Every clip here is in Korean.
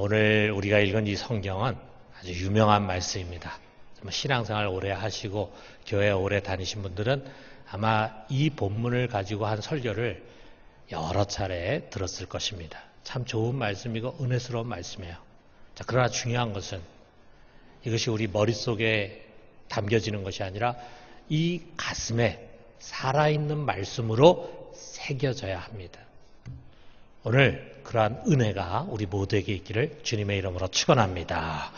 오늘 우리가 읽은 이 성경은 아주 유명한 말씀입니다. 신앙생활 오래 하시고 교회 오래 다니신 분들은 아마 이 본문을 가지고 한 설교를 여러 차례 들었을 것입니다. 참 좋은 말씀이고 은혜스러운 말씀이에요. 자, 그러나 중요한 것은 이것이 우리 머릿속에 담겨지는 것이 아니라 이 가슴에 살아있는 말씀으로 새겨져야 합니다. 오늘 그러한 은혜가 우리 모두에게 있기를 주님의 이름으로 축원합니다.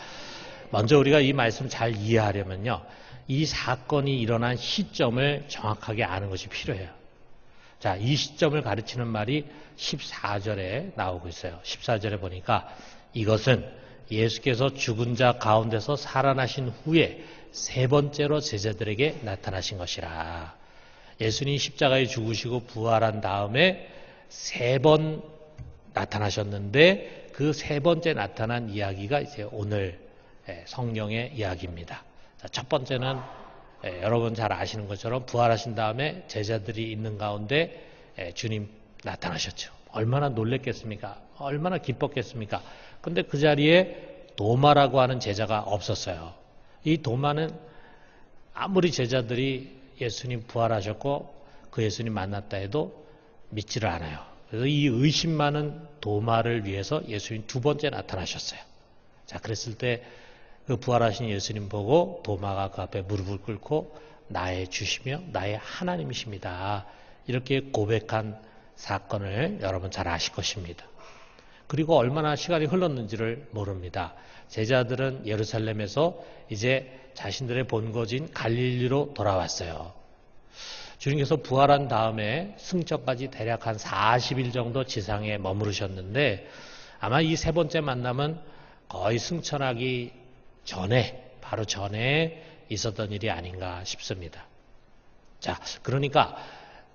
먼저 우리가 이 말씀 잘 이해하려면요. 이 사건이 일어난 시점을 정확하게 아는 것이 필요해요. 자, 이 시점을 가르치는 말이 14절에 나오고 있어요. 14절에 보니까 이것은 예수께서 죽은 자 가운데서 살아나신 후에 세 번째로 제자들에게 나타나신 것이라. 예수님 십자가에 죽으시고 부활한 다음에 세 번 나타나셨는데 그 세 번째 나타난 이야기가 이제 오늘 성령의 이야기입니다. 첫 번째는 여러분 잘 아시는 것처럼 부활하신 다음에 제자들이 있는 가운데 주님 나타나셨죠. 얼마나 놀랬겠습니까? 얼마나 기뻤겠습니까? 근데 그 자리에 도마라고 하는 제자가 없었어요. 이 도마는 아무리 제자들이 예수님 부활하셨고 그 예수님 만났다 해도 믿지를 않아요. 그래서 이 의심 많은 도마를 위해서 예수님 두 번째 나타나셨어요. 자, 그랬을 때 그 부활하신 예수님 보고 도마가 그 앞에 무릎을 꿇고 나의 주시며 나의 하나님이십니다. 이렇게 고백한 사건을 여러분 잘 아실 것입니다. 그리고 얼마나 시간이 흘렀는지를 모릅니다. 제자들은 예루살렘에서 이제 자신들의 본거지인 갈릴리로 돌아왔어요. 주님께서 부활한 다음에 승천까지 대략 한 40일 정도 지상에 머무르셨는데 아마 이 세 번째 만남은 거의 승천하기 전에, 바로 전에 있었던 일이 아닌가 싶습니다. 자, 그러니까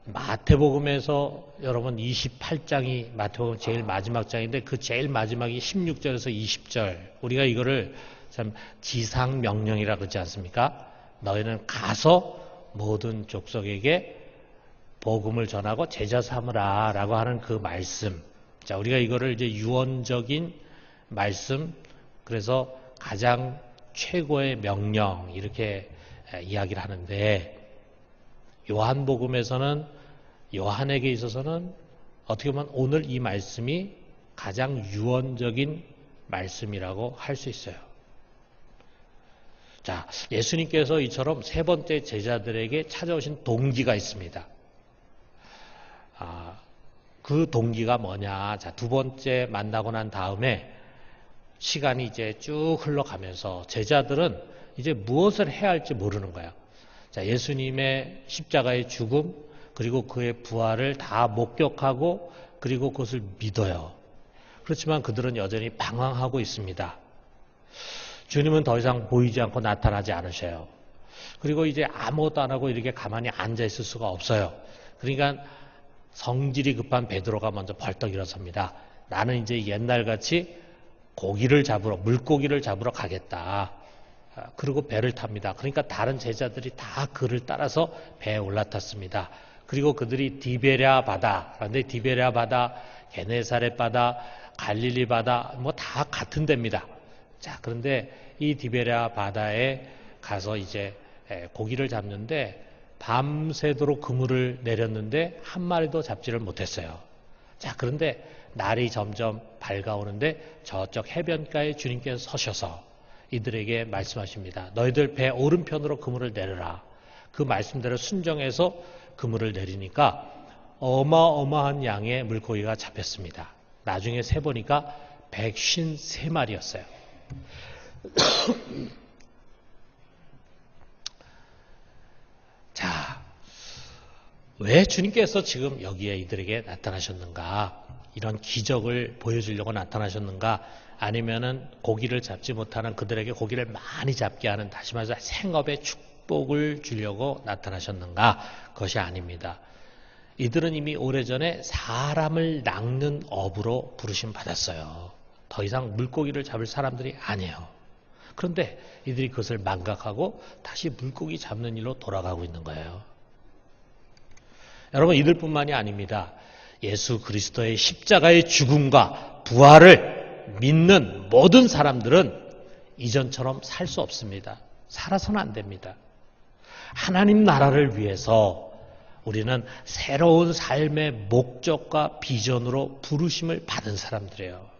마태복음에서 여러분 28장이 마태복음 제일 마지막 장인데 그 제일 마지막이 16절에서 20절. 우리가 이거를 참 지상 명령이라 그러지 않습니까? 너희는 가서 모든 족속에게 복음을 전하고 제자 삼으라라고 하는 그 말씀. 자, 우리가 이거를 이제 유언적인 말씀 그래서 가장 최고의 명령 이렇게 이야기를 하는데 요한복음에서는 요한에게 있어서는 어떻게 보면 오늘 이 말씀이 가장 유언적인 말씀이라고 할 수 있어요. 자, 예수님께서 이처럼 세 번째 제자들에게 찾아오신 동기가 있습니다. 아, 그 동기가 뭐냐? 자, 두 번째 만나고 난 다음에 시간이 이제 쭉 흘러가면서 제자들은 이제 무엇을 해야 할지 모르는 거예요. 자, 예수님의 십자가의 죽음, 그리고 그의 부활을 다 목격하고, 그리고 그것을 믿어요. 그렇지만 그들은 여전히 방황하고 있습니다. 주님은 더 이상 보이지 않고 나타나지 않으셔요. 그리고 이제 아무것도 안 하고 이렇게 가만히 앉아 있을 수가 없어요. 그러니까 성질이 급한 베드로가 먼저 벌떡 일어섭니다. 나는 이제 옛날같이 고기를 잡으러 물고기를 잡으러 가겠다. 아, 그리고 배를 탑니다. 그러니까 다른 제자들이 다 그를 따라서 배에 올라탔습니다. 그리고 그들이 디베랴 바다, 그런데 디베랴 바다, 게네사렛 바다, 갈릴리 바다 뭐 다 같은 데입니다. 자, 그런데 이 디베랴 바다에 가서 이제 고기를 잡는데 밤새도록 그물을 내렸는데 한 마리도 잡지를 못했어요. 자, 그런데 날이 점점 밝아오는데 저쪽 해변가에 주님께서 서셔서 이들에게 말씀하십니다. 너희들 배 오른편으로 그물을 내려라. 그 말씀대로 순정해서 그물을 내리니까 어마어마한 양의 물고기가 잡혔습니다. 나중에 세보니까 153마리였어요. 자, 왜 주님께서 지금 여기에 이들에게 나타나셨는가? 이런 기적을 보여주려고 나타나셨는가? 아니면은 고기를 잡지 못하는 그들에게 고기를 많이 잡게 하는 다시 말해서 생업의 축복을 주려고 나타나셨는가? 그것이 아닙니다. 이들은 이미 오래전에 사람을 낚는 업으로 부르심 받았어요. 더 이상 물고기를 잡을 사람들이 아니에요. 그런데 이들이 그것을 망각하고 다시 물고기 잡는 일로 돌아가고 있는 거예요. 여러분 이들뿐만이 아닙니다. 예수 그리스도의 십자가의 죽음과 부활을 믿는 모든 사람들은 이전처럼 살 수 없습니다. 살아서는 안 됩니다. 하나님 나라를 위해서 우리는 새로운 삶의 목적과 비전으로 부르심을 받은 사람들이에요.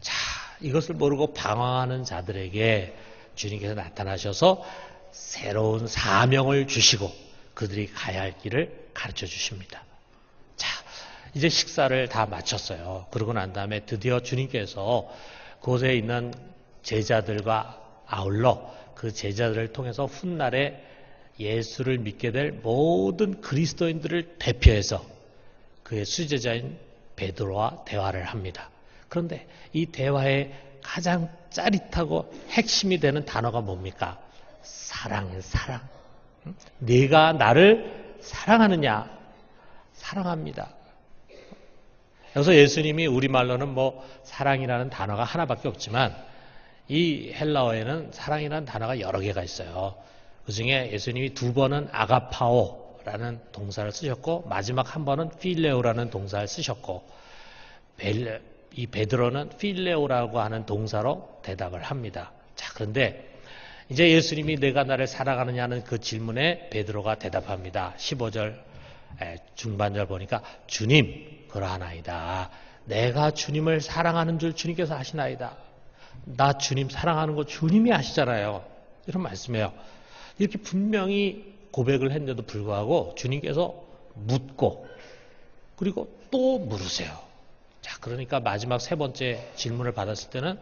자, 이것을 모르고 방황하는 자들에게 주님께서 나타나셔서 새로운 사명을 주시고 그들이 가야 할 길을 가르쳐 주십니다. 자, 이제 식사를 다 마쳤어요. 그러고 난 다음에 드디어 주님께서 그곳에 있는 제자들과 아울러 그 제자들을 통해서 훗날에 예수를 믿게 될 모든 그리스도인들을 대표해서 그의 수제자인 베드로와 대화를 합니다. 그런데 이 대화의 가장 짜릿하고 핵심이 되는 단어가 뭡니까? 사랑, 사랑. 네가 나를 사랑하느냐? 사랑합니다. 여기서 예수님이 우리말로는 뭐 사랑이라는 단어가 하나밖에 없지만 이 헬라어에는 사랑이라는 단어가 여러 개가 있어요. 그 중에 예수님이 두 번은 아가파오라는 동사를 쓰셨고 마지막 한 번은 필레오라는 동사를 쓰셨고 이 베드로는 필레오라고 하는 동사로 대답을 합니다. 자, 그런데 이제 예수님이 내가 나를 사랑하느냐는 그 질문에 베드로가 대답합니다. 15절 중반절 보니까 주님 그러하나이다. 내가 주님을 사랑하는 줄 주님께서 아시나이다. 나 주님 사랑하는 거 주님이 아시잖아요. 이런 말씀이에요. 이렇게 분명히 고백을 했는데도 불구하고 주님께서 묻고 그리고 또 물으세요. 자, 그러니까 마지막 세 번째 질문을 받았을 때는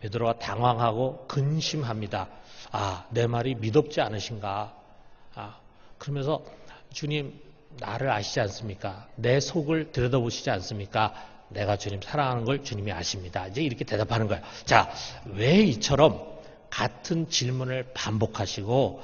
베드로가 당황하고 근심합니다. 아, 내 말이 믿었지 않으신가? 아, 그러면서 주님 나를 아시지 않습니까? 내 속을 들여다보시지 않습니까? 내가 주님 사랑하는 걸 주님이 아십니다. 이제 이렇게 대답하는 거예요. 자, 왜 이처럼 같은 질문을 반복하시고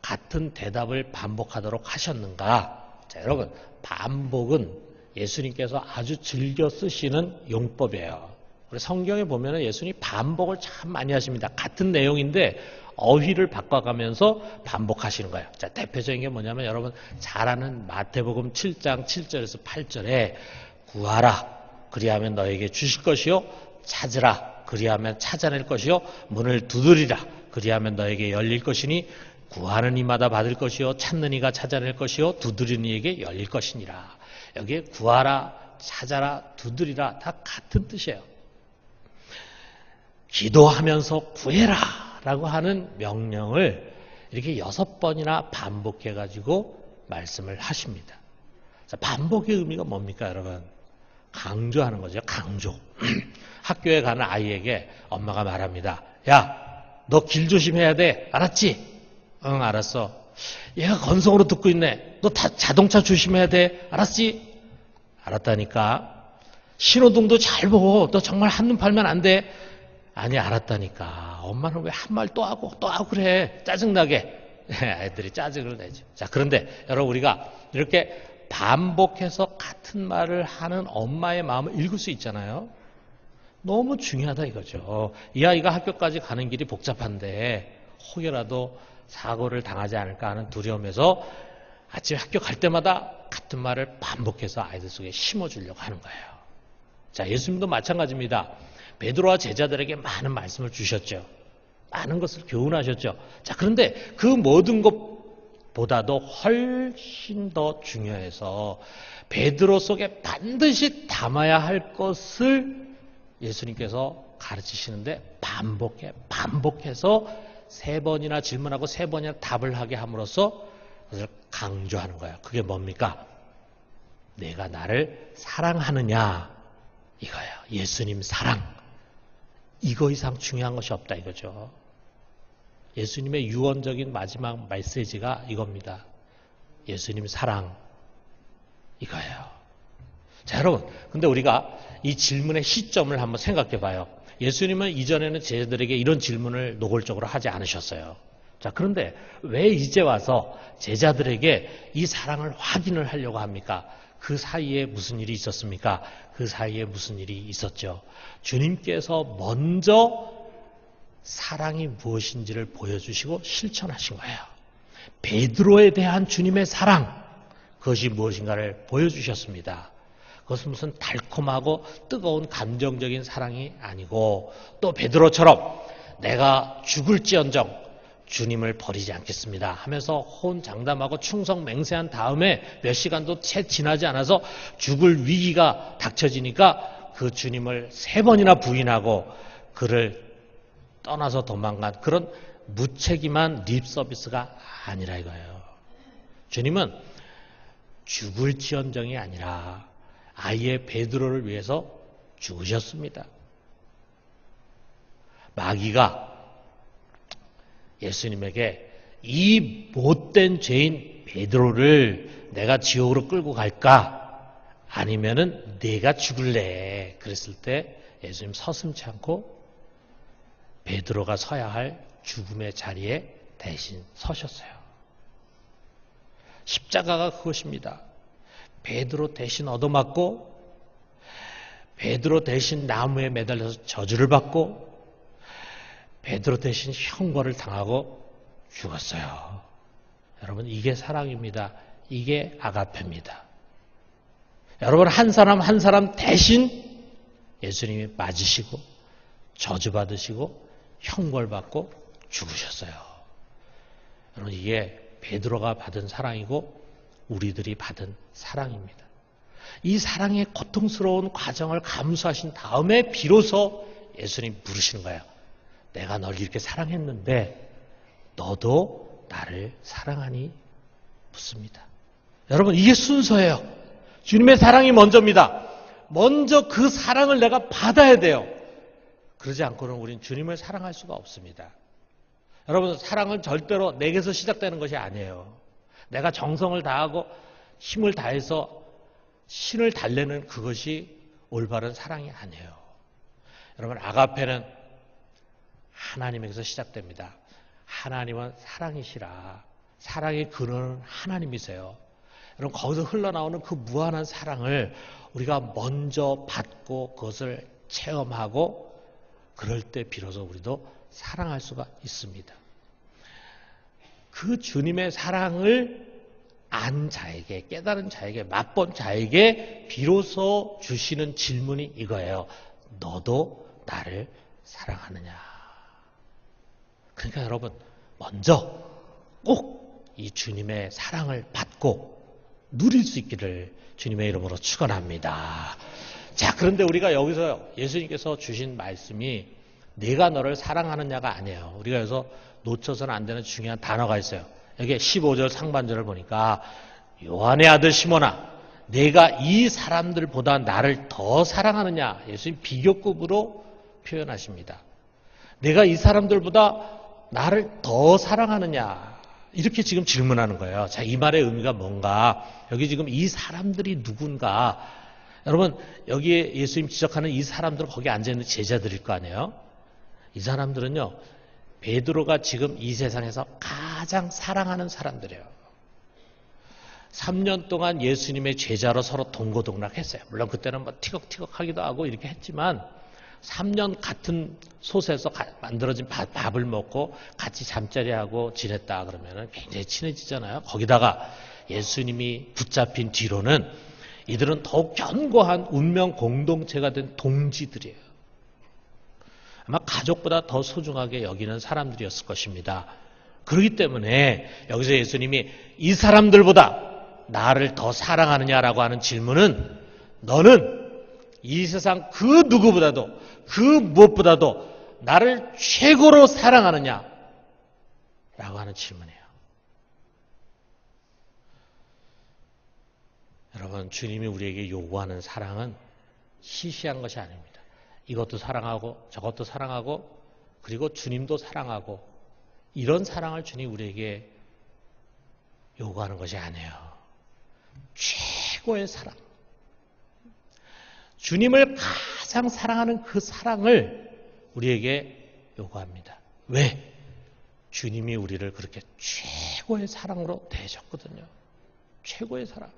같은 대답을 반복하도록 하셨는가? 자, 여러분, 반복은 예수님께서 아주 즐겨 쓰시는 용법이에요. 우리 성경에 보면 예수님이 반복을 참 많이 하십니다. 같은 내용인데 어휘를 바꿔가면서 반복하시는 거예요. 자, 대표적인 게 뭐냐면 여러분 잘 아는 마태복음 7장 7절에서 8절에 구하라. 그리하면 너에게 주실 것이요. 찾으라. 그리하면 찾아낼 것이요. 문을 두드리라. 그리하면 너에게 열릴 것이니 구하는 이마다 받을 것이요. 찾는 이가 찾아낼 것이요. 두드리는 이에게 열릴 것이니라. 여기에 구하라, 찾아라, 두드리라 다 같은 뜻이에요. 기도하면서 구해라 라고 하는 명령을 이렇게 여섯 번이나 반복해 가지고 말씀을 하십니다. 자, 반복의 의미가 뭡니까, 여러분? 강조하는 거죠. 강조. 학교에 가는 아이에게 엄마가 말합니다. 야, 너 길 조심해야 돼. 알았지? 응, 알았어. 얘가 건성으로 듣고 있네. 너 다, 자동차 조심해야 돼. 알았지? 알았다니까. 신호등도 잘 보고 너 정말 한눈 팔면 안 돼. 아니 알았다니까. 엄마는 왜 한 말 또 하고 또 하고 그래. 짜증나게. 애들이 짜증을 내죠. 자 그런데 여러분 우리가 이렇게 반복해서 같은 말을 하는 엄마의 마음을 읽을 수 있잖아요. 너무 중요하다 이거죠. 이 아이가 학교까지 가는 길이 복잡한데 혹여라도 사고를 당하지 않을까 하는 두려움에서 아침 학교 갈 때마다 같은 말을 반복해서 아이들 속에 심어주려고 하는 거예요. 자, 예수님도 마찬가지입니다. 베드로와 제자들에게 많은 말씀을 주셨죠. 많은 것을 교훈하셨죠. 자, 그런데 그 모든 것보다도 훨씬 더 중요해서 베드로 속에 반드시 담아야 할 것을 예수님께서 가르치시는데 반복해, 반복해서 세 번이나 질문하고 세 번이나 답을 하게 함으로써 그것을 강조하는 거야. 그게 뭡니까? 내가 나를 사랑하느냐 이거야. 예수님 사랑. 이거 이상 중요한 것이 없다 이거죠. 예수님의 유언적인 마지막 메시지가 이겁니다. 예수님 사랑 이거예요. 자, 여러분. 근데 우리가 이 질문의 시점을 한번 생각해 봐요. 예수님은 이전에는 제자들에게 이런 질문을 노골적으로 하지 않으셨어요. 자, 그런데 왜 이제 와서 제자들에게 이 사랑을 확인을 하려고 합니까? 그 사이에 무슨 일이 있었습니까? 그 사이에 무슨 일이 있었죠. 주님께서 먼저 사랑이 무엇인지를 보여주시고 실천하신 거예요. 베드로에 대한 주님의 사랑, 그것이 무엇인가를 보여주셨습니다. 그것은 무슨 달콤하고 뜨거운 감정적인 사랑이 아니고 또 베드로처럼 내가 죽을지언정 주님을 버리지 않겠습니다 하면서 혼장담하고 충성 맹세한 다음에 몇 시간도 채 지나지 않아서 죽을 위기가 닥쳐지니까 그 주님을 세 번이나 부인하고 그를 떠나서 도망간 그런 무책임한 립 서비스가 아니라 이거예요. 주님은 죽을지언정이 아니라 아이의 베드로를 위해서 죽으셨습니다. 마귀가 예수님에게 이 못된 죄인 베드로를 내가 지옥으로 끌고 갈까? 아니면은 내가 죽을래. 그랬을 때 예수님 서슴치 않고 베드로가 서야 할 죽음의 자리에 대신 서셨어요. 십자가가 그것입니다. 베드로 대신 얻어맞고 베드로 대신 나무에 매달려서 저주를 받고 베드로 대신 형벌을 당하고 죽었어요. 여러분 이게 사랑입니다. 이게 아가페입니다. 여러분 한 사람 한 사람 대신 예수님이 맞으시고 저주받으시고 형벌받고 죽으셨어요. 여러분 이게 베드로가 받은 사랑이고 우리들이 받은 사랑입니다. 이 사랑의 고통스러운 과정을 감수하신 다음에 비로소 예수님 부르시는 거예요. 내가 널 이렇게 사랑했는데 너도 나를 사랑하니 묻습니다. 여러분 이게 순서예요. 주님의 사랑이 먼저입니다. 먼저 그 사랑을 내가 받아야 돼요. 그러지 않고는 우린 주님을 사랑할 수가 없습니다. 여러분 사랑은 절대로 내게서 시작되는 것이 아니에요. 내가 정성을 다하고 힘을 다해서 신을 달래는 그것이 올바른 사랑이 아니에요. 여러분 아가페는 하나님에게서 시작됩니다. 하나님은 사랑이시라. 사랑의 근원은 하나님이세요. 여러분 거기서 흘러나오는 그 무한한 사랑을 우리가 먼저 받고 그것을 체험하고 그럴 때 비로소 우리도 사랑할 수가 있습니다. 그 주님의 사랑을 안 자에게, 깨달은 자에게, 맛본 자에게 비로소 주시는 질문이 이거예요. 너도 나를 사랑하느냐? 그러니까 여러분, 먼저 꼭 이 주님의 사랑을 받고 누릴 수 있기를 주님의 이름으로 축원합니다. 자, 그런데 우리가 여기서 예수님께서 주신 말씀이 내가 너를 사랑하느냐가 아니에요. 우리가 여기서 놓쳐서는 안 되는 중요한 단어가 있어요. 여기 15절 상반절을 보니까 요한의 아들 시모나 내가 이 사람들보다 나를 더 사랑하느냐 예수님 비교급으로 표현하십니다. 내가 이 사람들보다 나를 더 사랑하느냐 이렇게 지금 질문하는 거예요. 자, 이 말의 의미가 뭔가 여기 지금 이 사람들이 누군가 여러분 여기에 예수님 지적하는 이 사람들은 거기 앉아 있는 제자들일 거 아니에요? 이 사람들은요 베드로가 지금 이 세상에서 가장 사랑하는 사람들이에요. 3년 동안 예수님의 제자로 서로 동고동락했어요. 물론 그때는 뭐 티격티격 하기도 하고 이렇게 했지만 3년 같은 솥에서 만들어진 밥 을 먹고 같이 잠자리하고 지냈다 그러면 굉장히 친해지잖아요. 거기다가 예수님이 붙잡힌 뒤로는 이들은 더욱 견고한 운명 공동체가 된 동지들이에요. 아마 가족보다 더 소중하게 여기는 사람들이었을 것입니다. 그렇기 때문에 여기서 예수님이 이 사람들보다 나를 더 사랑하느냐라고 하는 질문은 너는 이 세상 그 누구보다도 그 무엇보다도 나를 최고로 사랑하느냐? 라고 하는 질문이에요. 여러분, 주님이 우리에게 요구하는 사랑은 시시한 것이 아닙니다. 이것도 사랑하고 저것도 사랑하고 그리고 주님도 사랑하고 이런 사랑을 주님 우리에게 요구하는 것이 아니에요. 최고의 사랑. 주님을 가장 사랑하는 그 사랑을 우리에게 요구합니다. 왜? 주님이 우리를 그렇게 최고의 사랑으로 대하셨거든요. 최고의 사랑.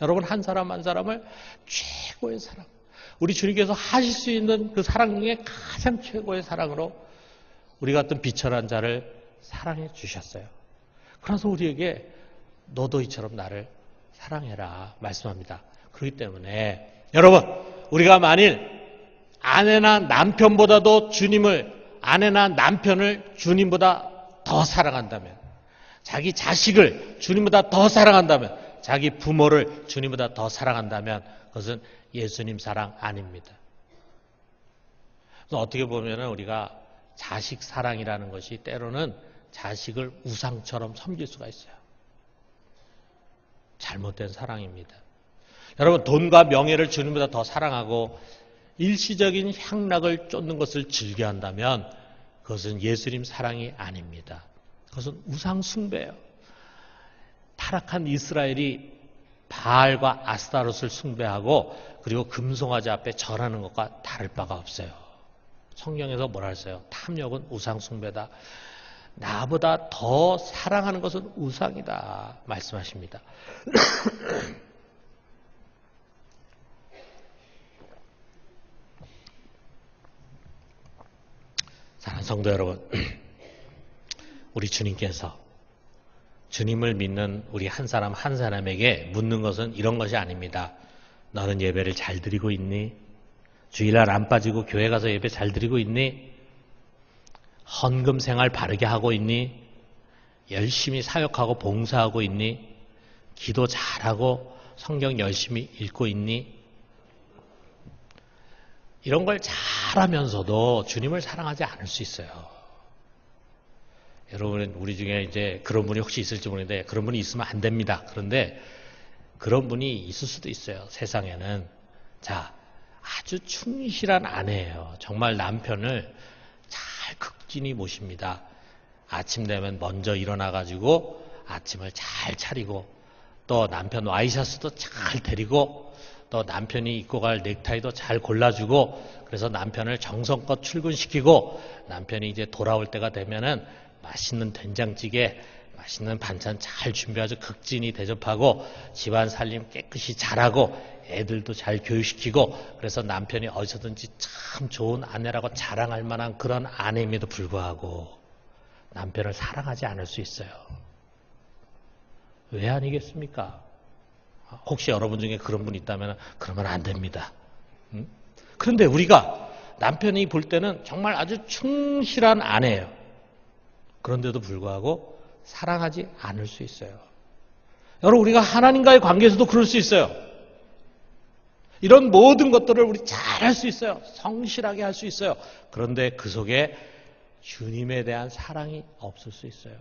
여러분 한 사람 한 사람을 최고의 사랑. 우리 주님께서 하실 수 있는 그 사랑 중에 가장 최고의 사랑으로 우리 같은 비천한 자를 사랑해 주셨어요. 그래서 우리에게 너도 이처럼 나를 사랑해라 말씀합니다. 그렇기 때문에 여러분 우리가 만일 아내나 남편보다도 주님을 아내나 남편을 주님보다 더 사랑한다면 자기 자식을 주님보다 더 사랑한다면 자기 부모를 주님보다 더 사랑한다면 그것은 예수님 사랑 아닙니다. 어떻게 보면 우리가 자식 사랑이라는 것이 때로는 자식을 우상처럼 섬길 수가 있어요. 잘못된 사랑입니다. 여러분, 돈과 명예를 주님보다 더 사랑하고 일시적인 향락을 쫓는 것을 즐겨 한다면 그것은 예수님 사랑이 아닙니다. 그것은 우상 숭배예요. 타락한 이스라엘이 바알과 아스타롯을 숭배하고 그리고 금송아지 앞에 절하는 것과 다를 바가 없어요. 성경에서 뭐라 했어요? 탐욕은 우상 숭배다. 나보다 더 사랑하는 것은 우상이다. 말씀하십니다. 사랑하는 성도 여러분, 우리 주님께서 주님을 믿는 우리 한 사람 한 사람에게 묻는 것은 이런 것이 아닙니다. 너는 예배를 잘 드리고 있니? 주일날 안 빠지고 교회 가서 예배 잘 드리고 있니? 헌금 생활 바르게 하고 있니? 열심히 사역하고 봉사하고 있니? 기도 잘하고 성경 열심히 읽고 있니? 이런 걸 잘하면서도 주님을 사랑하지 않을 수 있어요. 여러분, 우리 중에 이제 그런 분이 혹시 있을지 모르는데 그런 분이 있으면 안 됩니다. 그런데 그런 분이 있을 수도 있어요. 세상에는. 자, 아주 충실한 아내예요. 정말 남편을 잘 극진히 모십니다. 아침 되면 먼저 일어나 가지고 아침을 잘 차리고 또 남편 와이셔츠도 잘 데리고 또 남편이 입고 갈 넥타이도 잘 골라주고 그래서 남편을 정성껏 출근시키고 남편이 이제 돌아올 때가 되면은 맛있는 된장찌개, 맛있는 반찬 잘 준비해서 극진히 대접하고 집안 살림 깨끗이 잘하고 애들도 잘 교육시키고 그래서 남편이 어디서든지 참 좋은 아내라고 자랑할 만한 그런 아내임에도 불구하고 남편을 사랑하지 않을 수 있어요. 왜 아니겠습니까? 혹시 여러분 중에 그런 분 있다면 그러면 안 됩니다. 응? 그런데 우리가 남편이 볼 때는 정말 아주 충실한 아내예요. 그런데도 불구하고 사랑하지 않을 수 있어요. 여러분 우리가 하나님과의 관계에서도 그럴 수 있어요. 이런 모든 것들을 우리 잘 할 수 있어요. 성실하게 할 수 있어요. 그런데 그 속에 주님에 대한 사랑이 없을 수 있어요.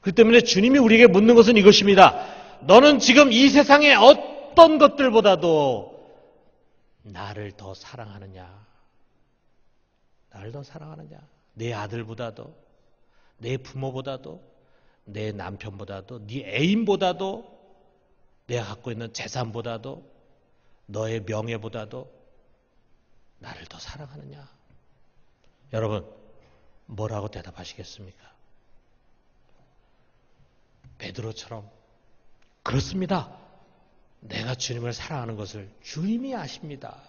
그 때문에 주님이 우리에게 묻는 것은 이것입니다. 너는 지금 이 세상의 어떤 것들보다도 나를 더 사랑하느냐? 나를 더 사랑하느냐? 내 아들보다도, 내 부모보다도, 내 남편보다도, 네 애인보다도, 내가 갖고 있는 재산보다도, 너의 명예보다도 나를 더 사랑하느냐? 여러분, 뭐라고 대답하시겠습니까? 베드로처럼 그렇습니다. 내가 주님을 사랑하는 것을 주님이 아십니다.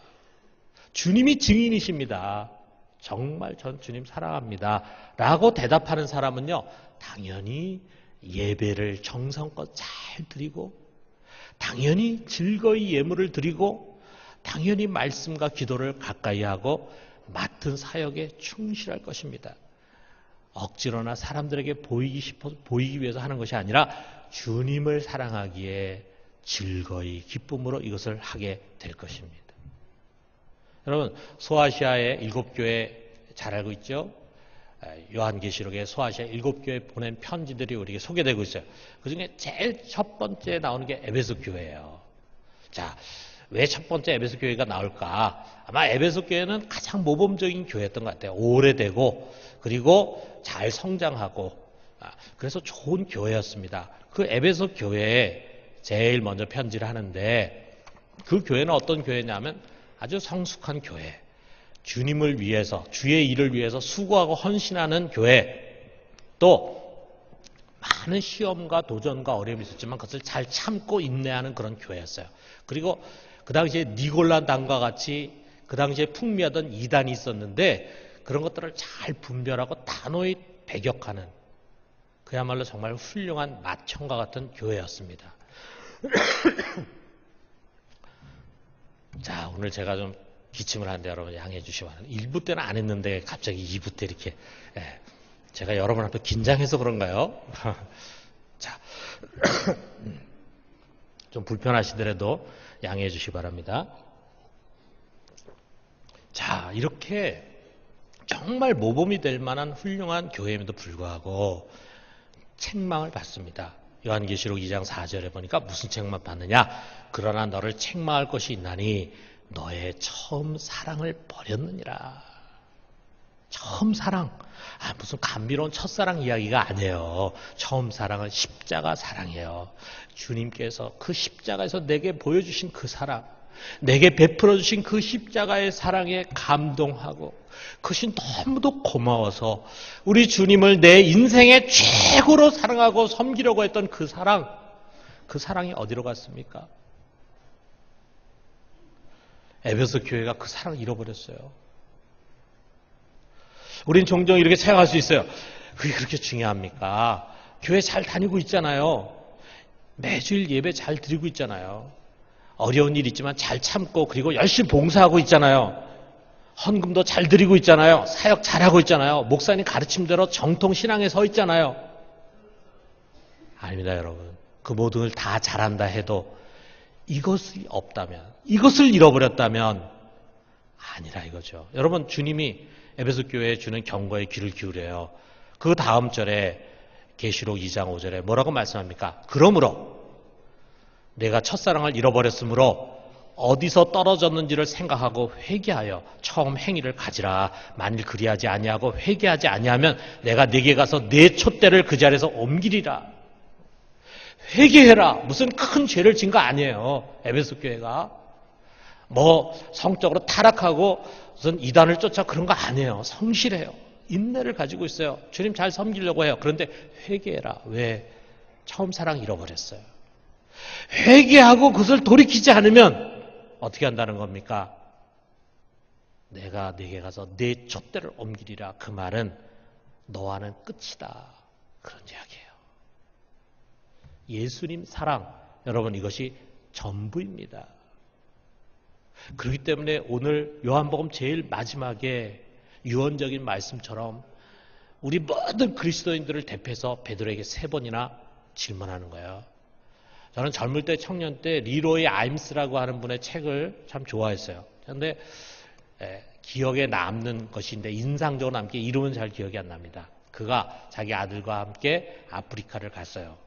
주님이 증인이십니다. 정말 전 주님 사랑합니다. 라고 대답하는 사람은요, 당연히 예배를 정성껏 잘 드리고, 당연히 즐거이 예물을 드리고, 당연히 말씀과 기도를 가까이 하고, 맡은 사역에 충실할 것입니다. 억지로나 사람들에게 보이기 싶어 보이기 위해서 하는 것이 아니라 주님을 사랑하기에 즐거이 기쁨으로 이것을 하게 될 것입니다. 여러분 소아시아의 일곱 교회 잘 알고 있죠? 요한계시록에 소아시아 일곱 교회 보낸 편지들이 우리에게 소개되고 있어요. 그 중에 제일 첫 번째 나오는 게 에베소 교회예요. 자, 왜 첫 번째 에베소 교회가 나올까? 아마 에베소 교회는 가장 모범적인 교회였던 것 같아요. 오래되고 그리고 잘 성장하고 아, 그래서 좋은 교회였습니다. 그 에베소 교회에 제일 먼저 편지를 하는데 그 교회는 어떤 교회냐면 아주 성숙한 교회. 주님을 위해서, 주의 일을 위해서 수고하고 헌신하는 교회. 또 많은 시험과 도전과 어려움이 있었지만 그것을 잘 참고 인내하는 그런 교회였어요. 그리고 그 당시에 니골라당과 같이 그 당시에 풍미하던 이단이 있었는데 그런 것들을 잘 분별하고 단호히 배격하는 그야말로 정말 훌륭한 마청과 같은 교회였습니다. 자, 오늘 제가 좀 기침을 하는데 여러분 양해해 주시기 바랍니다. 1부 때는 안 했는데 갑자기 2부 때 이렇게. 예. 제가 여러분 앞에 긴장해서 그런가요? 자, 좀 불편하시더라도 양해해 주시기 바랍니다. 자, 이렇게 정말 모범이 될 만한 훌륭한 교회임에도 불구하고 책망을 받습니다. 요한계시록 2장 4절에 보니까 무슨 책망 받느냐? 그러나 너를 책망할 것이 있나니 너의 처음 사랑을 버렸느니라. 처음 사랑. 아, 무슨 감미로운 첫사랑 이야기가 아니에요. 처음 사랑은 십자가 사랑이에요. 주님께서 그 십자가에서 내게 보여주신 그 사랑, 내게 베풀어 주신 그 십자가의 사랑에 감동하고 그것이 너무도 고마워서 우리 주님을 내 인생의 최고로 사랑하고 섬기려고 했던 그 사랑, 그 사랑이 어디로 갔습니까? 에베소 교회가 그 사랑을 잃어버렸어요. 우린 종종 이렇게 생각할 수 있어요. 그게 그렇게 중요합니까? 교회 잘 다니고 있잖아요. 매주일 예배 잘 드리고 있잖아요. 어려운 일 있지만 잘 참고 그리고 열심히 봉사하고 있잖아요. 헌금도 잘 드리고 있잖아요. 사역 잘하고 있잖아요. 목사님 가르침대로 정통 신앙에 서 있잖아요. 아닙니다, 여러분. 그 모든 걸 다 잘한다 해도 이것이 없다면, 이것을 잃어버렸다면 아니라 이거죠. 여러분, 주님이 에베소 교회에 주는 경고에 귀를 기울여요. 그 다음 절에 계시록 2장 5절에 뭐라고 말씀합니까? 그러므로 내가 첫사랑을 잃어버렸으므로 어디서 떨어졌는지를 생각하고 회개하여 처음 행위를 가지라. 만일 그리하지 아니하고 회개하지 아니하면 내가 네게 가서 내 촛대를 그 자리에서 옮기리라. 회개해라. 무슨 큰 죄를 진 거 아니에요. 에베소 교회가 뭐 성적으로 타락하고 무슨 이단을 쫓아 그런 거 아니에요. 성실해요. 인내를 가지고 있어요. 주님 잘 섬기려고 해요. 그런데 회개해라. 왜? 처음 사랑 잃어버렸어요. 회개하고 그것을 돌이키지 않으면 어떻게 한다는 겁니까? 내가 네게 가서 내 촛대를 옮기리라. 그 말은 너와는 끝이다. 그런 이야기예요. 예수님 사랑, 여러분 이것이 전부입니다. 그렇기 때문에 오늘 요한복음 제일 마지막에 유언적인 말씀처럼 우리 모든 그리스도인들을 대표해서 베드로에게 세 번이나 질문하는 거예요. 저는 젊을 때 청년 때 리로이 아임스라고 하는 분의 책을 참 좋아했어요. 그런데 에, 기억에 남는 것인데 인상적으로 남게 이름은 잘 기억이 안 납니다. 그가 자기 아들과 함께 아프리카를 갔어요.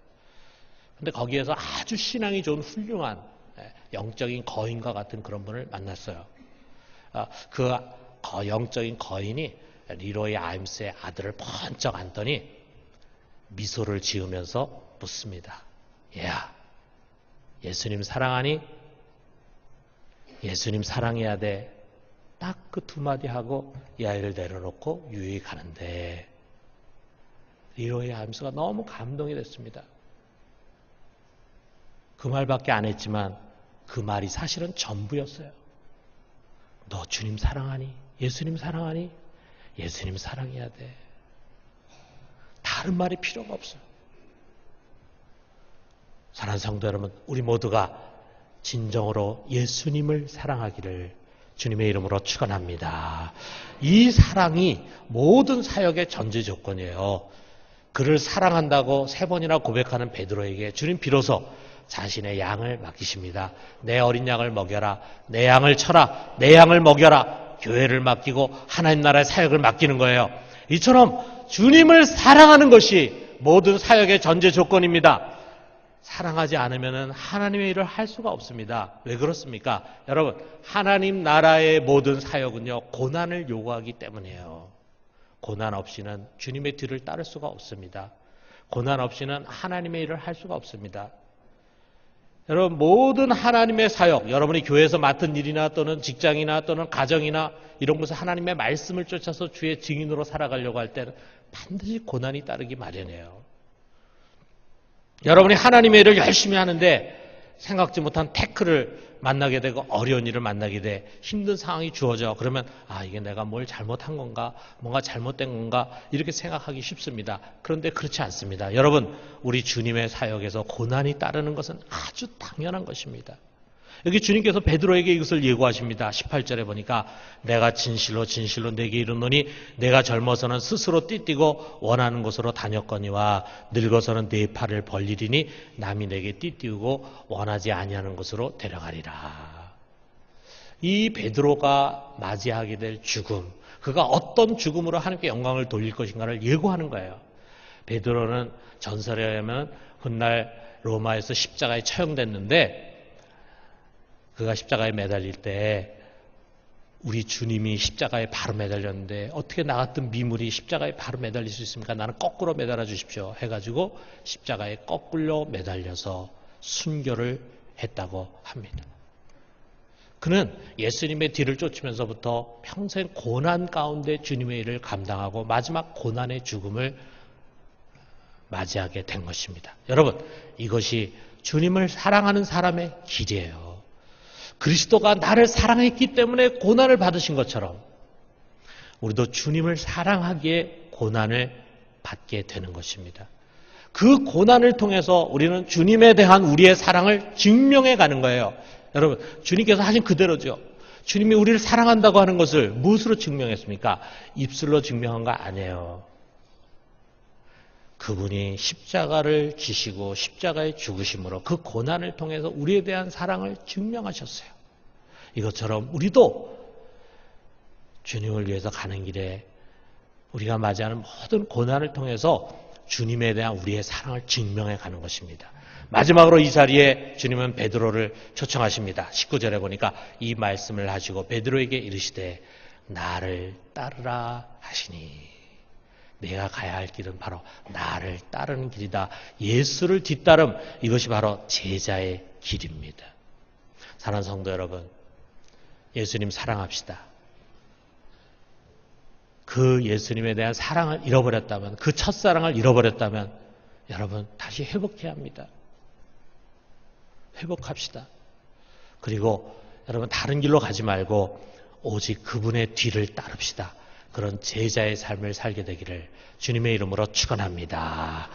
근데 거기에서 아주 신앙이 좋은 훌륭한 영적인 거인과 같은 그런 분을 만났어요. 아, 그 영적인 거인이 리로이 아임스의 아들을 번쩍 안더니 미소를 지으면서 묻습니다. 야, 예수님 사랑하니? 예수님 사랑해야 돼. 딱 그 두 마디 하고 이 아이를 내려놓고 유유히 가는데 리로의 함수가 너무 감동이 됐습니다. 그 말밖에 안 했지만 그 말이 사실은 전부였어요. 너 주님 사랑하니? 예수님 사랑하니? 예수님 사랑해야 돼. 다른 말이 필요가 없어요. 사랑하는 성도 여러분, 우리 모두가 진정으로 예수님을 사랑하기를 주님의 이름으로 축원합니다. 이 사랑이 모든 사역의 전제 조건이에요. 그를 사랑한다고 세 번이나 고백하는 베드로에게 주님 비로소 자신의 양을 맡기십니다. 내 어린 양을 먹여라. 내 양을 쳐라. 내 양을 먹여라. 교회를 맡기고 하나님 나라의 사역을 맡기는 거예요. 이처럼 주님을 사랑하는 것이 모든 사역의 전제 조건입니다. 사랑하지 않으면 하나님의 일을 할 수가 없습니다. 왜 그렇습니까? 여러분, 하나님 나라의 모든 사역은요, 고난을 요구하기 때문이에요. 고난 없이는 주님의 뒤를 따를 수가 없습니다. 고난 없이는 하나님의 일을 할 수가 없습니다. 여러분, 모든 하나님의 사역, 여러분이 교회에서 맡은 일이나 또는 직장이나 또는 가정이나 이런 곳에 하나님의 말씀을 쫓아서 주의 증인으로 살아가려고 할 때는 반드시 고난이 따르기 마련이에요. 여러분이 하나님의 일을 열심히 하는데 생각지 못한 태클을 만나게 되고 어려운 일을 만나게 돼 힘든 상황이 주어져 그러면 아 이게 내가 뭘 잘못한 건가 뭔가 잘못된 건가 이렇게 생각하기 쉽습니다. 그런데 그렇지 않습니다. 여러분 우리 주님의 사역에서 고난이 따르는 것은 아주 당연한 것입니다. 여기 주님께서 베드로에게 이것을 예고하십니다. 18절에 보니까 내가 진실로 진실로 내게 이르노니 내가 젊어서는 스스로 띠띠고 원하는 곳으로 다녔거니와 늙어서는 내 팔을 벌리리니 남이 내게 띠띠우고 원하지 아니하는 곳으로 데려가리라. 이 베드로가 맞이하게 될 죽음, 그가 어떤 죽음으로 하나님께 영광을 돌릴 것인가를 예고하는 거예요. 베드로는 전설에 의하면 훗날 로마에서 십자가에 처형됐는데 그가 십자가에 매달릴 때 우리 주님이 십자가에 바로 매달렸는데 어떻게 나 같은 미물이 십자가에 바로 매달릴 수 있습니까? 나는 거꾸로 매달아 주십시오. 해가지고 십자가에 거꾸로 매달려서 순교를 했다고 합니다. 그는 예수님의 뒤를 쫓으면서부터 평생 고난 가운데 주님의 일을 감당하고 마지막 고난의 죽음을 맞이하게 된 것입니다. 여러분, 이것이 주님을 사랑하는 사람의 길이에요. 그리스도가 나를 사랑했기 때문에 고난을 받으신 것처럼 우리도 주님을 사랑하기에 고난을 받게 되는 것입니다. 그 고난을 통해서 우리는 주님에 대한 우리의 사랑을 증명해 가는 거예요. 여러분, 주님께서 하신 그대로죠. 주님이 우리를 사랑한다고 하는 것을 무엇으로 증명했습니까? 입술로 증명한 거 아니에요. 그분이 십자가를 지시고 십자가의 죽으심으로 그 고난을 통해서 우리에 대한 사랑을 증명하셨어요. 이것처럼 우리도 주님을 위해서 가는 길에 우리가 맞이하는 모든 고난을 통해서 주님에 대한 우리의 사랑을 증명해 가는 것입니다. 마지막으로 이 자리에 주님은 베드로를 초청하십니다. 19절에 보니까 이 말씀을 하시고 베드로에게 이르시되 나를 따르라 하시니 내가 가야 할 길은 바로 나를 따르는 길이다. 예수를 뒤따름 이것이 바로 제자의 길입니다. 사랑하는 성도 여러분, 예수님 사랑합시다. 그 예수님에 대한 사랑을 잃어버렸다면, 그 첫사랑을 잃어버렸다면, 여러분 다시 회복해야 합니다. 회복합시다. 그리고 여러분 다른 길로 가지 말고 오직 그분의 뒤를 따릅시다. 그런 제자의 삶을 살게 되기를 주님의 이름으로 축원합니다.